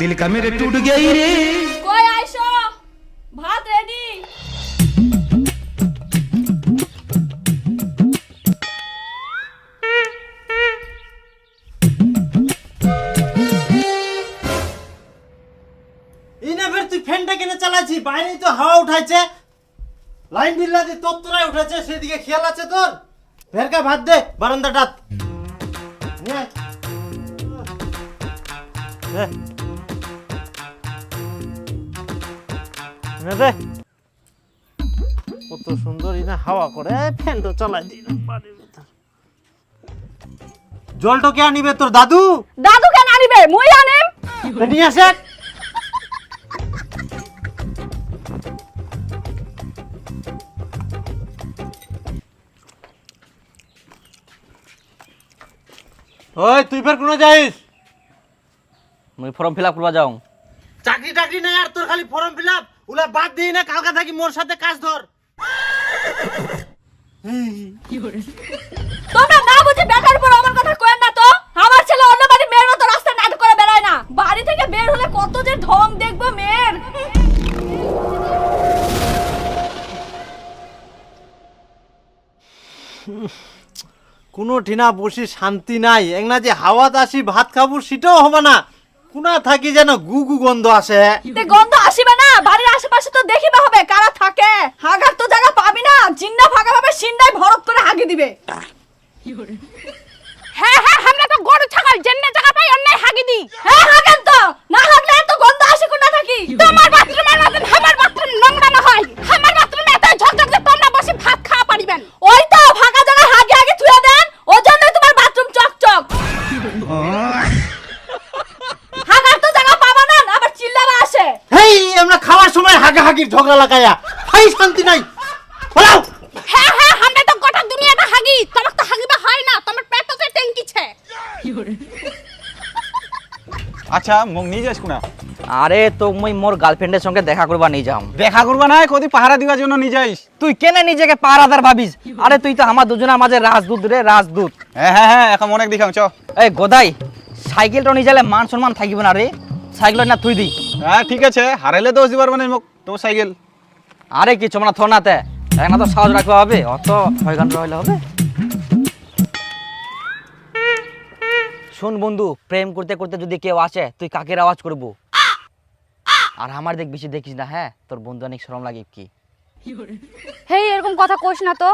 दिल का मेरे टूट गई रे কই আইসো ভাত রেডি এই না ফের তুই ফ্যানটা কেন চালাচ্ছি বাইরেই তো হাওয়া উঠাইছে লাইন বিল্লা দিয়ে তত্তরায় উঠেছে সেদিকে খেয়াল আছে তোর ফেরকা ভাত দে বারান্দাটাত নিয়ে আয়। দে। কত সুন্দর ইনা হাওয়া করে। ফ্যানটা চালাই দিই বাড়ির ভিতর। জলটা কে আনিবে তোর দাদু? দাদু কেন আনিবে? মুই আনিম। তা নিয়ে আসে। ওই তুই ফের কোনো যাইস? মুই ফর্ম ফিল আপ করবা যাও। চাকরি টাকরি নাই আর তোর খালি ফর্ম ফিল আপ? ওলা বাদ দিই না কালকা থাকি মোর সাথে কাজ ধর। তোমরা না বুঝে বেকার উপর আমার কথা কয়েন না তো? আমার ছেলে অন্য বাড়ি মেয়ের মতো রাস্তায় নাটক করে বেড়ায় না। বাড়ি থেকে বের হলে কত যে ঢং দেখব মেয়ের। কোনো ঠিনা বসি শান্তি নাই। একনা যে হাওয়াত আসি ভাত খাব সেটাও হবে না। কোনা থাকি যেন গু গু গন্ধ আসে। গন্ধ আসিবে না বাড়ির আশেপাশে তো দেখিবে হবে কারা থাকে হাগার তো জায়গা পাবি না জিন্না ভাবে ভরত করে হাগি দিবে। হ্যাঁ হ্যাঁ আমরা তো গরু, ছাগল জেন্নে জায়গা পাই অন্যায় হাগি দি হ্যাঁ হাগেন তো। না হাগলে এত গন্ধ আসে কোনা থাকি। তোমার বাথরুমের মতন আমার বাথরুম নোংরা না হয়। আমার বাথরুমে এত ঝকঝক যে তোমরা বসে ভাত খাওয়া পারিবেন। ওই তো, ফাঁকা জায়গা হাগে হাগে থুয়ে দেন। ওই জন্যই তোমার বাথরুম চকচক। হাগার তো জায়গা পাবা না, আবার চিল্লাবা আসে। হেই, আমরা খাওয়ার সময় হাগা হাগির ঝগড়া লাগাইয়া হাই শান্তি নাই বলাও হ্যাঁ হ্যাঁ আমরা তো গোটা দুনিয়াটা হাগি তোমার তো হাগিবা হয় না তোমার পেটটা তো ট্যাঙ্কিছে আচ্ছা মোক নিয়ে যাস কোনা? আরে তো মুই মোর গার্লফ্রেন্ডের সঙ্গে দেখা করবা নিয়ে যাও দেখা করবা না কদি পাহারা দিবার জন্য নিয়ে যাইস তুই কেনে নিজেকে পারাদার ভাবিস আরে তুই তো আমার দুজনের মাঝে রাজদূত রে রাজদূত হ্যাঁ হ্যাঁ হ্যাঁ এখন অনেক দেখাম চ। এই গোদাই সাইকেলটা নিয়ে যালে মান সম্মান থাকিব না রে সাইকেল না তুই দি হ্যাঁ ঠিক আছে হারাইলে দোষ দিবার মানে মোক তো সাইকেল আরে কিছু মানে থনাতে? এখন তো সাহস রাখবা হবে অত ছয় ঘণ্টা হইলে হবে। শোন বন্ধু প্রেম করতে করতে যদি কেউ আসে তুই কাকের আওয়াজ করব? আর আমার দেখ বেশি দেখিস না হ্যাঁ? তোর বন্ধু অনেক শরম লাগে কি? হেই এরকম কথা কোস না তো।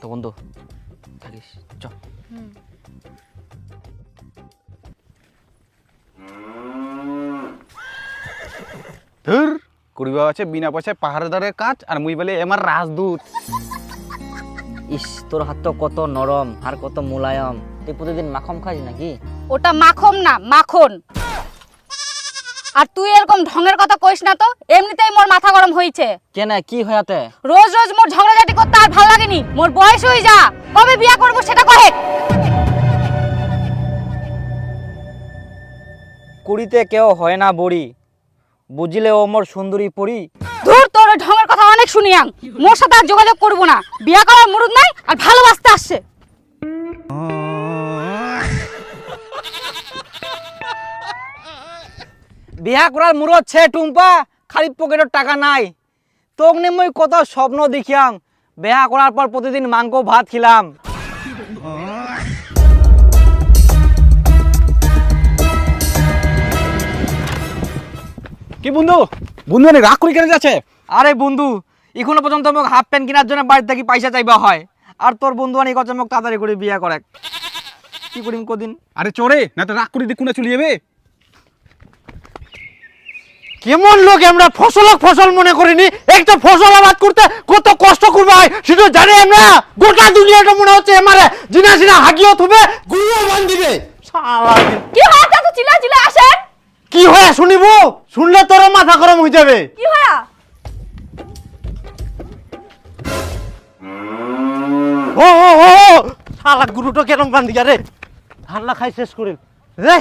তো বন্ধু থাকিস চ। ধুর করিবা আছে বিনা পয়সায় পাহারাদারের কাজ আর মুই বলে আমার রাজদূত। ইস তোর হাত তো কত নরম আর কত মোলায়ম। তুই প্রতিদিন মাখম খাস নাকি? ওটা মাখন না মাখন। আর তুই এরকম ঢঙের কথা কইস না তো এমনিতেই মোর মাথা গরম হইছে। কেন কি হয়াতে রোজ রোজ মোর ঝগড়াঝাটি করতে আর ভালো লাগেনি মোর বয়স হয়ে যা কবে বিয়া করব সেটা কহে। কুড়িতে কেউ হয় না বড়ি বুঝলে ও মোর সুন্দরী পড়ি ধুর তোর ঢঙের কথা অনেক শুনিয়াম মোর সাথে আর যোগাযোগ করব না। বিয়া করার মুরুদ নাই আর ভালোবাসতে আসছে। বিয়া করার মুরত ছে টুম্পা খালি পকেটের টাকা নাই। তোক মই কত স্বপ্ন দেখিয়াম বিয়া করার পর প্রতিদিন মাংস ভাত খিলাম। কি বন্ধু? বন্ধু অনেক রাগ করি কেন যাচ্ছে? আরে বন্ধু এখনও পর্যন্ত মোক হাফ প্যান্ট কেনার জন্য বাড়ি থেকে পয়সা চাইবা হয়। আর তোর বন্ধু অনেক কথা মোক তাড়াতাড়ি করে বিয়া করে কি করিম কদিন? আরে চোরে না তো রাগ করি দিয়ে কোনে চলে যাবে। কেমন লোক আমরা? ফসল ফসল মনে করিনি। একটা ফসল আবাদ করতে কত কষ্ট করবে হয় সেটা জানি আমরা। গোটা দুনিয়াটা মনে হচ্ছে আমারে। জিনা জিনা হাগিও থুবে। গুড়িও বান দিবে। কি হয় এত চিল্লা চিল্লা আসেন কি হয়ে শুনিব? শুনলে তোর মাথা গরম হয়ে যাবে। কি হয়? ও ও ও শালা গুরুটো কেরম বান দিয়া রে। ঠান্ডা খাই শেষ করিল। রে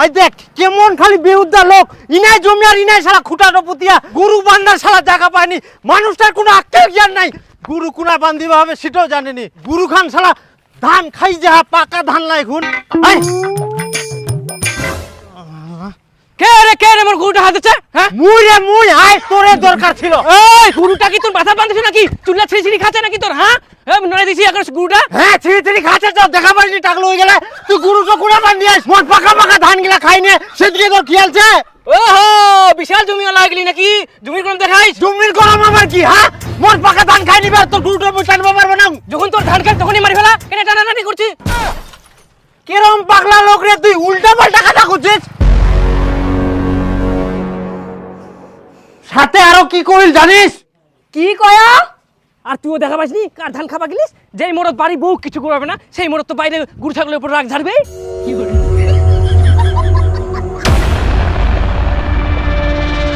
আই দেখ, কেমন খালি বেউদ্দা লোক। ইনাই জমি আর ইনাই সারা খুঁটানো পুতিয়া গুরু বান্ধার সারা জায়গা পায়নি। মানুষটার কোনো আক্কেল জ্ঞান নাই। গুরু কুনা বান্ধিবা হবে সেটাও জানেনি। গুরু খান সারা ধান খাই যা পাকা ধান লাই খুন। আই! কে রে কে রে মোর গরুটা হাতেছে হ্যাঁ? মুই রে মুই আয় তোরে দরকার ছিল। এই গরুটা কি তোর মাথা বাঁধছে নাকি? চুল্লা ছিঁড়ি ছিঁড়ি খাচ্ছে নাকি তোর হ্যাঁ? এ নড়ে দিছি এখন গরুটা। হ্যাঁ ছিঁড়ি ছিঁড়ি খাচ্ছে তো দেখা পারিনি টাকলো হয়ে গেলে। তুই গুরু তো কুড়া বান দিয়াস মোর পাকা পাকা ধান গিলা খাই নে সেদিকে তোর খেয়ালছে ওহো বিশাল জমি লাগলি নাকি? জমির কোন দেখাইস? জমির গরম আমার কি হ্যাঁ? মোর পাকা ধান খাই নিবে তোর গুরুটা মুই টানবো পারব না। যখন তোর ধান খাই তখনই মারি ফেলা কেন টানাটানি করছিস? কিরম পাগলা লোক রে তুই উল্টা পাল্টা কথা করছিস সাথে আরও কি করিল জানিস? কি কয়া? আর তুইও দেখা পাইসনি কার ধান খাবা গেলিস? যেই মোড়ত বাড়ি বউ কিছু করবে না সেই মোড়ত তো বাইরে গুড় ছাগলের উপর রাগ ঝাড়বে।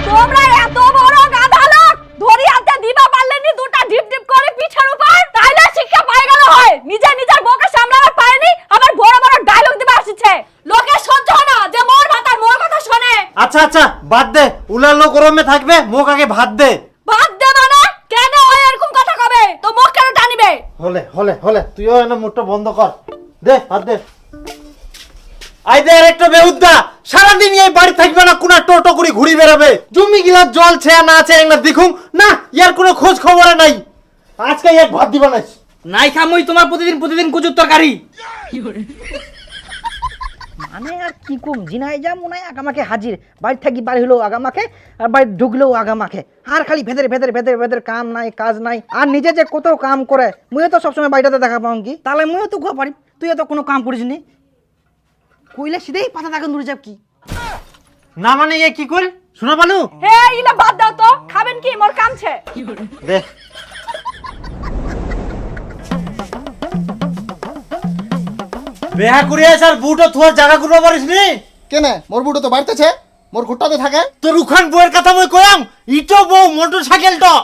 তোমরা এত বড় গাধা লোক! ধরি হাতে দিবা পারলেনি দুটা ডিপ ডিপ করে পিঠের উপর তাইলে শিক্ষা পাই গেল হয়। নিজে নিজের বউকে সামলাতে পারেনি আবার বড় বড় ডায়লগ দিবা আসছে। লোকে সহ্য না যে মোর ভাতার মোর কথা শোনে। আচ্ছা আচ্ছা বাদ দে। উলালো গরমে থাকবে মোক আগে ভাত দে। বাদ দে মানে? কেন হয় এরকম কথা কবে? তো মুখ কেন টানিবে? হলে হলে হলে তুইও এনে মুখটা বন্ধ কর। দে ভাত দে। আই দে একটা বেহুদ্দা সারাদিন এই বাড়ি থাকবে না কোনা টোটো করে ঘুরি বেড়াবে। জমি গিলা জল ছে না আছে না দেখুন না ইয়ার কোনো খোঁজ খবর নাই। আজকে এক ভাত দিবা নাই নাই খামই তোমার প্রতিদিন প্রতিদিন কুচুর তরকারি। মানে আর কি কম জিনাই যা মনে হয় আগামাকে হাজির। বাড়ি থাকি বাড়ি হলেও আগামাকে আর বাড়ি ঢুকলেও আগামাকে। আর খালি ভেদের ভেতরে ভেতরে ভেদের কাম নাই কাজ নাই। আর নিজে যে কত কাম করে মুইও তো সবসময় বাড়িটাতে দেখা পাও কি তাহলে মুইও তো ঘুয়া পারি তুই তো কোনো কাম করিস নি? কইলে সিধেই পাতা দেখা দূরে যাব কি? না মানে এ কি কর শোনা পালু হে ইলা বাদ দাও তো। খাবেন কি? মোর কামছে দে। বেহা করি আস আর বুটো থুয়ার জায়গা করব পারিস নি? কেনে? মোর বুড়ো তো বাড়তেছে। মোর ঘুরটাতে থাকে। তোর উখান বউয়ের কথা মই কয়াম ইটো বউ মোটর সাইকেল তো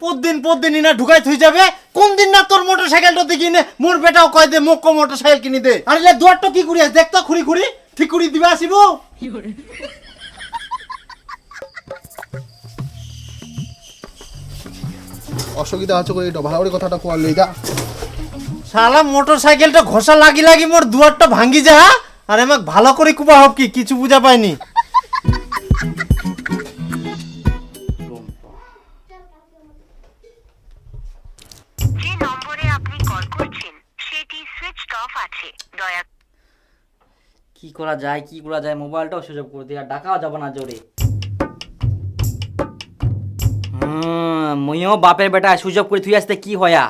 পরদিন ইনা ঢুকাই থই যাবে। কোন দিন না তোর মোটর সাইকেলটা দেখি নে? মোর বেটাও কয় দে মোক মোটর সাইকেল কিনি দে। আর এলে দুয়ারটা কি করি দেখ তো খুরি খুরি ঠিক করি দিবে আসিব? অসুবিধা আছে করে এটা ভালো করে কথাটা কোয়ার লইগা শালা মোটর সাইকেলটা ঘষা লাগি লাগি মোর দুয়ারটা ভাঙ্গি যা আর আমাক ভালো করে কুবা হব কি কিছু বুঝা পাইনি। যে নম্বরে আপনি কল করছেন সেটি সুইচড অফ আছে। দয়া কি করা যায় কি করা যায় মোবাইলটাও সুযোগ করে দিয়ে আর ডাকাও যাবে না জোরে। হুম, মুইও বাপের বেটা সুযোগ করে তুই আসতে কি হয়া?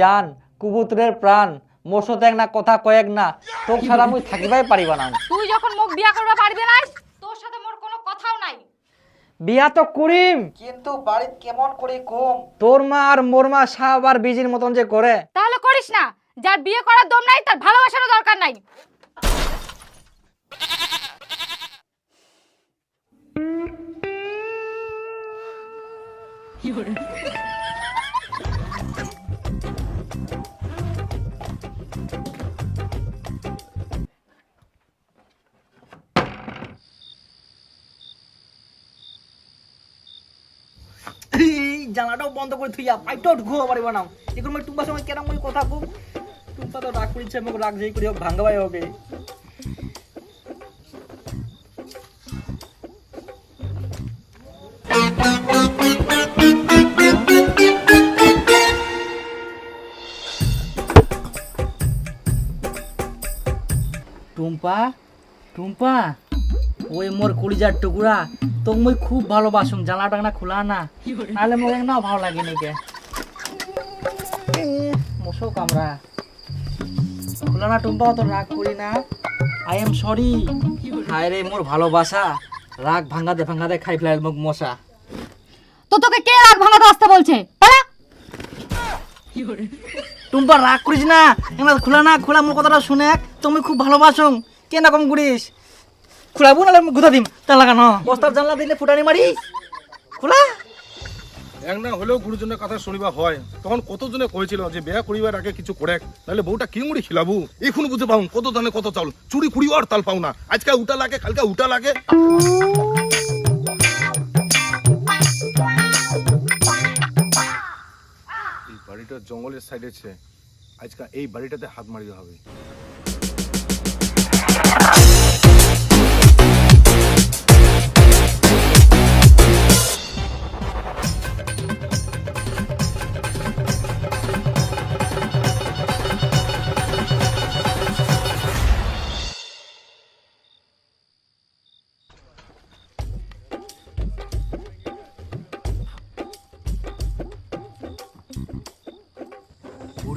জান কুবুতরের প্রাণ মোসত এক না কথা কয়েক না তোক ছাড়া মুই থাকিবাই পারিবা না। তুই যখন মুখ বিয়া করবা পারবি না তোর সাথে মোর কোনো কথাও নাই। বিয়া তো করিম। কিন্তু বাড়িত কেমন করি কম? তোর মা আর মোর মা সাব আর বিজির মতন যে করে। তাহলে করিস না যার বিয়ে করার দম নাই তার ভালোবাসারও দরকার নাই। জানাটাও বন্ধ করে থুইয়া পাইটাও ঢুকতে পারিবা না এখন মই টুম্পার সময় কেন মই কথা কম। টুম্পা তো রাগ করিছে, মোক রাগ যেই করি হোক, ভাঙ্গাবাই হবে টুম্পা টুম্পা, ওই মোর কলিজার টুকুরা তোক মই খুব ভালোবাসুম জানলা টাংনা খোলা না। নাহলে মোর এক না ভালো লাগে নাকি মশো কামরা। খোলা না টুম্পা তো রাগ করি না। আই এম সরি হায় রে মোর ভালোবাসা। রাগ ভাঙাতে ভাঙাতে খাই ফেলাই মোক মশা। তো তোকে কে রাগ ভাঙাতে আসতে বলছে? পালা। টুম্পা রাগ করিস না। এমন খোলা না খোলা মোর কথাটা শুনে তুমি খুব ভালোবাসুম কেন কম করিস? খোলাবো নাহলে গুদা দিম তা লাগানো বস্তার জানলা দিলে ফুটানি মারি খোলা একনা হলেও গুরুজনের কথা শুনিবা হয়। তখন কতজনে কয়েছিল যে বিয়া করিবার আগে কিছু করে তাহলে বউটা কি মুড়ি খিলাবু। এখন বুঝে পাও কত দানে কত চাউল। চুরি কুড়িও আর তাল পাও না। আজকে উটা লাগে কালকে উটা লাগে। এই বাড়িটা জঙ্গলের সাইডে আছে আজকে এই বাড়িটাতে হাত মারিতে হবে।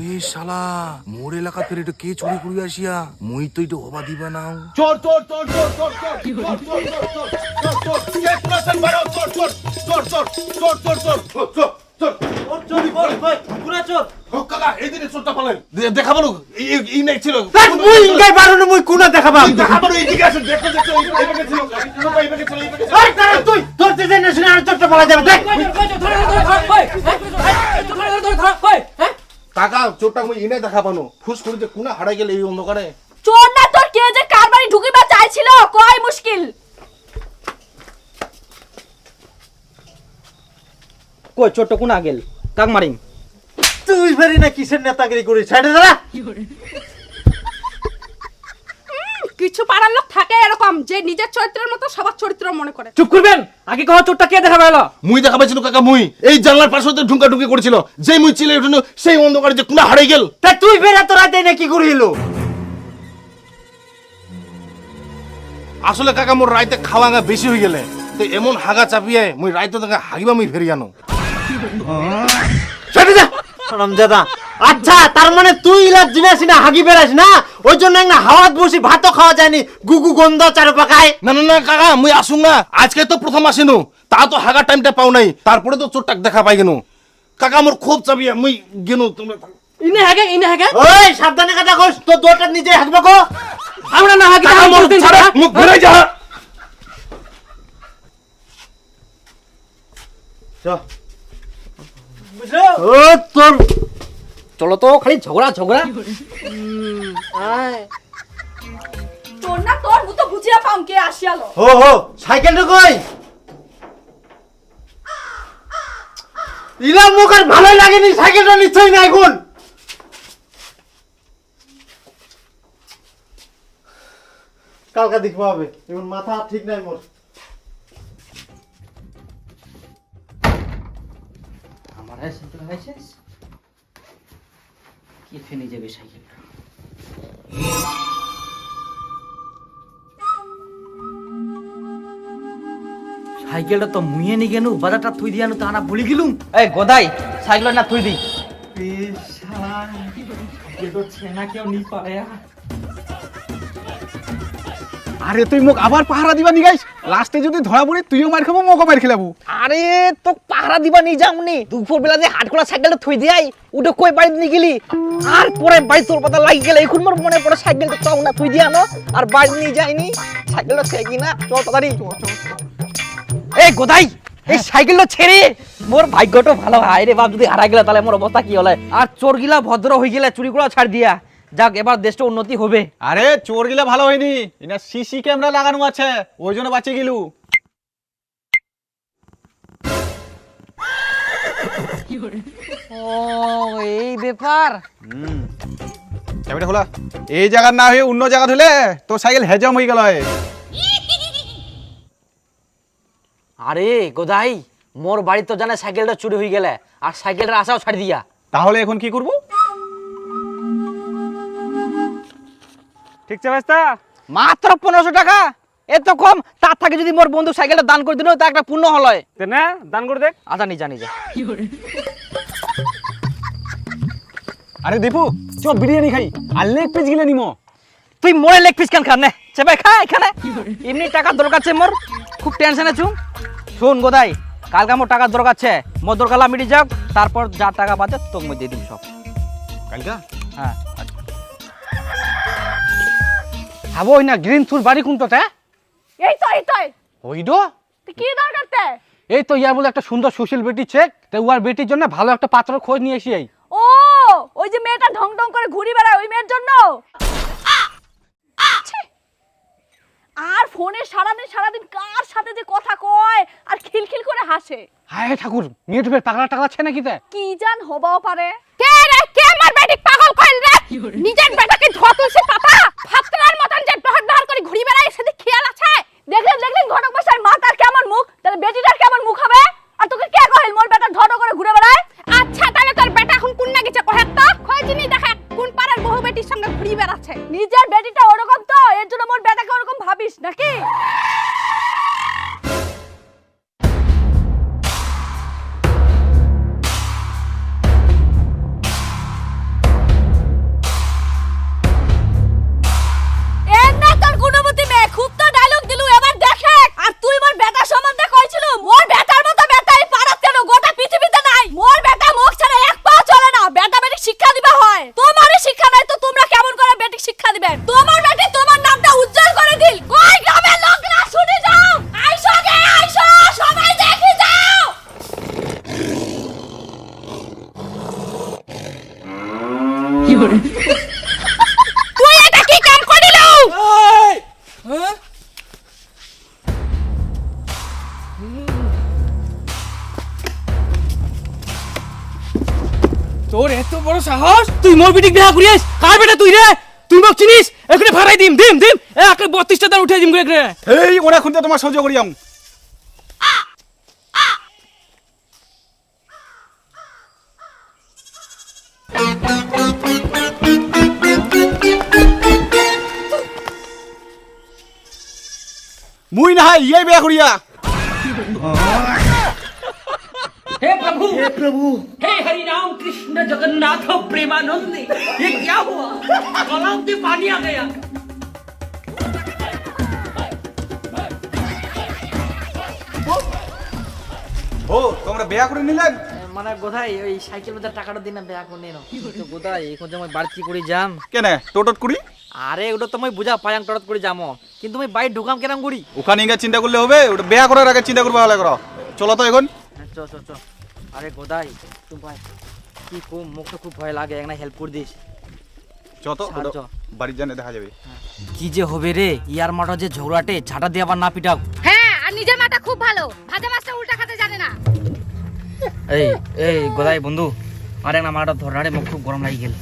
ওরে শালা মোর এলাকা ফের এটা কে চুরি করি আসিয়া মুই তো এটা হবা দিবা নাও চোর চোর চোর চোর চোর চোর চোর চোর চোর চোর চোর কে কুনাছেন বাড়ো চোর চোর চোর চোর চোর চোর চোর চোর চোর চোর ও কাকা এই দিনে চোরটা পালেন নাই ছিল মুই ইনকাই পারুনি মুই কোনা দেখাবাম দেখা বলো এই দিকে আসেন দেখো দেখো এই এই ছিল এই ছিল এই ছিল এই তারা তুই তোর যে জেনে আর চোরটা পালা যাবে দেখ কাকা চোরটা মুই ইনে দেখা পানো। ফুস করে যে কোনা হারাই গেল এই অন্ধকারে? চোর না তোর কে যে কার বাড়ি ঢুকিবা চাইছিল কয় মুশকিল। কই চোরটা কোনা গেল কাক মারিম? তুই ভেরি না কিসের নেতাগিরি করিস? সাইডে দাঁড়া। কিছু পাড়ার লোক থাকে এরকম যে নিজের চরিত্রের মতো সবার চরিত্র মনে করে। চুপ করবেন? আগে কহ চোরটা কে দেখাবে এলো মুই দেখা পাইছিল কাকা মুই। এই জানলার পাশে হতে ঢুকা ঢুকি করেছিল। যেই মুই চিলে উঠল সেই অন্ধকারে যে কোনা হারাই গেল। তা তুই ফের এত রাতে না কি করিল? আসলে কাকা মোর রাইতে খাওয়াঙ্গা বেশি হয়ে গেলে। তো এমন হাগা চাপিয়ে মুই রাইতে দেখা হাগিবা মুই ফেরি আনো। সাইডে যা! রমজাদা আচ্ছা তার মানে তুই ইলাজ জিনিস না হাগি বেরাস না? ওই জন্য না হাওয়াত বসি ভাতও খাওয়া যায়নি গুগু গন্ধ চারু পাকায় না না না কাকা মুই আসুন না। আজকে তো প্রথম আসিনু। তা তো হাগার টাইমটা পাও নাই। তারপরে তো চোরটাক দেখা পাই গেনু। কাকা মোর খুব চাপিয়ে মুই গেনু তোমরা ইনে হাগে ইনে হাগে। ওই সাবধানে কথা কস তো দুটা নিজে হাগবা কো আমরা না হাগে কাকা মোর ছাড়া মুখ ঘুরে যা। ও তোর চলো তো খালি ঝগড়া ঝগড়া। তোর না তোর মতো বুঝিয়া পাও কে আসিয়ালো হো হো সাইকেলটা কই? ইলা মুখ আর ভালোই লাগেনি সাইকেলটা নিশ্চয়ই নাই গুণ কালকা দেখব হবে এখন মাথা ঠিক নাই মোর। আমার ফেনে যাবে সাইকেলটা। সাইকেলটা তো মুইয়ে নি গেনু বাজারটা থুই দিয়ানু তা না ভুলি গেলুম? এই গোদাই সাইকেল না থুই দি আরে তুই মোক আবার পাহারা দিবা নিগাইস লাস্টে যদি ধরা পড়ি তুইও মার খাব মোকে মার খেলাবো। আরে তো পাহারা দিবা নি যামনি দুপুর বেলা যে হাট করা সাইকেলটা থুই দিয়াই, উঠে কই বাড়িতে নি গেলি? আর পরে বাড়ি তোর পাতা লাগি গেলে, এখন মোর মনে পড়ে সাইকেলটা চাও না, থুই দিয়ানো আর বাড়ি নিয়ে যাইনি সাইকেলটা থেকে কি না, চল তাড়াতাড়ি। এই গোদাই, এই সাইকেলটা ছেড়ে। মোর ভাগ্যটা ভালো, হয় রে বাপ, যদি হারা গেলে তাহলে মোর অবস্থা কি হলে? আর চোর গিলা ভদ্র হয়ে গেলে চুরি করা ছাড় দিয়া। যাক, এবার দেশটা উন্নতি হবে। আরে চোর গিলা ভালো হয়নি। এটা সিসি ক্যামেরা লাগানো আছে, ওই জন্য বাঁচিয়ে গেলু। ও এই ব্যাপার। চাবিটা খোলা। এই জায়গার না হয়ে অন্য জায়গা হলে তোর সাইকেল হেজম হয়ে গেল আরে গোদাই মোর বাড়ি তো জানে সাইকেলটা চুরি হয়ে গেলে আর সাইকেলটা আসাও ছাড়ি দিয়া। তাহলে এখন কি করব? ঠিক চাবেস্তা মাত্র পনেরোশো টাকা? এত কম তার থেকে যদি মোর বন্ধু সাইকেলটা দান করে দিল তা একটা পূর্ণ হল না দান করে দেখ। আচ্ছা নিজা নিজা আরে দীপু চ বিরিয়ানি খাই। আর লেগ পিস গিলে নিমো। তুই মোরে লেগ পিস কেন খান নে? চেপে খা এখানে। এমনি টাকার দরকার আছে মোর। খুব টেনশনে ছু শুন গোদাই কালকে মোর টাকার দরকার আছে। মোর দরকার মিটি যাক তারপর যা টাকা বাজে তোকে মই দিয়ে দিবি সব। কালকা? হ্যাঁ। হাবো না গ্রিন থুর বাড়ি কোনটাতে? এই তো এই তো কি দরকার তে? এই তো ইয়ার বলে একটা সুন্দর সুশীল বেটি চেক তো উয়ার বেটির জন্য ভালো একটা পাত্র খোঁজ নিয়ে এসি এই ও ওই যে মেয়েটা ঢং ঢং করে ঘুরি বেড়ায় ওই মেয়ের জন্য? আর ফোনে সারাদিন সারাদিন কার সাথে যে কথা কয় আর খিলখিল করে হাসে। হায় ঠাকুর মেয়ে টুপের পাগলা টাগলাচ্ছে নাকি তে? কি জান হবাও পারে? কে রে কে আমার বেটি পাগল কইল রে? নিজের বেটাকে ধোয়া তুলছে পাপা? ফাতরার মতন যে ডহর ডহর করে ঘুরি বেড়ায় সেদিকে তোর এত বড় সাহস? তুই মোর বিটিক বিয়া করিস কার বেটা তুই রে? তুই মোক চিনিস? এখানে ভাড়াই দিম দিম দিম। একে বত্রিশটা দান উঠে দিম এখানে। এই ওরা খুনতে তোমার সহ্য করিয়াম মুই না ইয়ে বিয়া করিয়া हे प्रभु हे प्रभु हे हरि राम कृष्ण जगन्नाथ प्रेमानंद ये क्या हुआ तालाब में पानी आ गया ও তোমরা বিয়া করে নিলেন মানে কোথায় ওই সাইকেল বাজার টাকাটা দিন না ব্যাগ নিয়ে নাও তো কোথায় এখন যে মই বাড়তি করে যাম কেনে টোটট করি আরে ওটা তো মই বুঝা পায়াং টরত করে যামো কিন্তু মই বাইরে ঢুকাম কেরাম করি ওখানে ইঙ্গা চিন্তা করলে হবে ওটা বিয়া করার আগে চিন্তা করবে ভালো করো চলো তো এখন হ্যাঁ, চ চ চ আরে গোদাই তুই ভাই। কি কম মুখ তো খুব ভয় লাগে একটা হেল্প করে দিস। যত সাহায্য। বাড়ির জানে দেখা যাবে। কি যে হবে রে ইয়ার মাঠা যে ঝগড়াটে ঝাঁটা দিয়ে আবার না পিটাও। হ্যাঁ আর নিজের মাটা খুব ভালো। ভাজা মাছটা উল্টা খেতে জানে না। এই এই গোদাই বন্ধু আরে না মাটা ধরারে মুখ খুব গরম লাগি গেল।